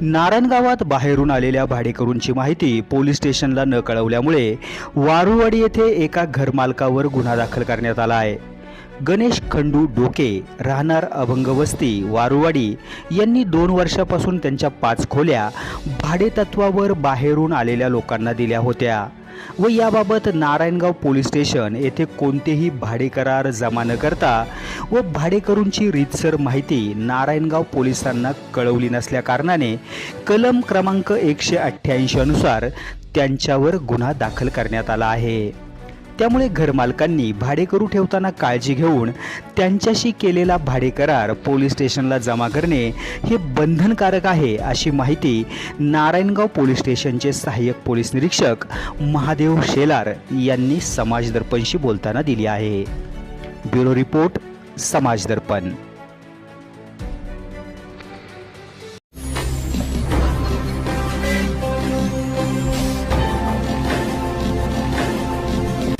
नारायणगावात बाहेरून आलेल्या भाडेकरूंची माहिती पोलीस स्टेशनला न कळवल्यामुळे वारुवाडी येथे एका घरमालकावर गुन्हा दाखल करण्यात आला आहे. गणेश खंडू डोके राहणार अभंगवस्ती वारुवाडी यांनी दोन वर्षापासून त्यांच्या पाच खोल्या भाडेतत्वावर बाहेरून आलेल्या लोकांना दिल्या होत्या. व याबाबत नारायणगाव पोलीस स्टेशन येथे कोणतेही भाडे करार जमा न करता व भाडेकरूंची रीतसर माहिती नारायणगाव पोलिसांना कळवली नसल्याकारणाने कलम क्रमांक एकशे अठ्ठ्याऐंशी अनुसार त्यांच्यावर गुन्हा दाखल करण्यात आला आहे. त्यामुळे घरमालकांनी भाडेकरू ठेवताना काळजी घेऊन त्यांच्याशी केलेला भाडे करार पोलीस स्टेशनला जमा करणे हे बंधनकारक आहे अशी माहिती नारायणगाव पोलीस स्टेशनचे सहाय्यक पोलीस निरीक्षक महादेव शेलार यांनी समाजदर्पणशी बोलताना दिली आहे. Bureau report Samajdarpan.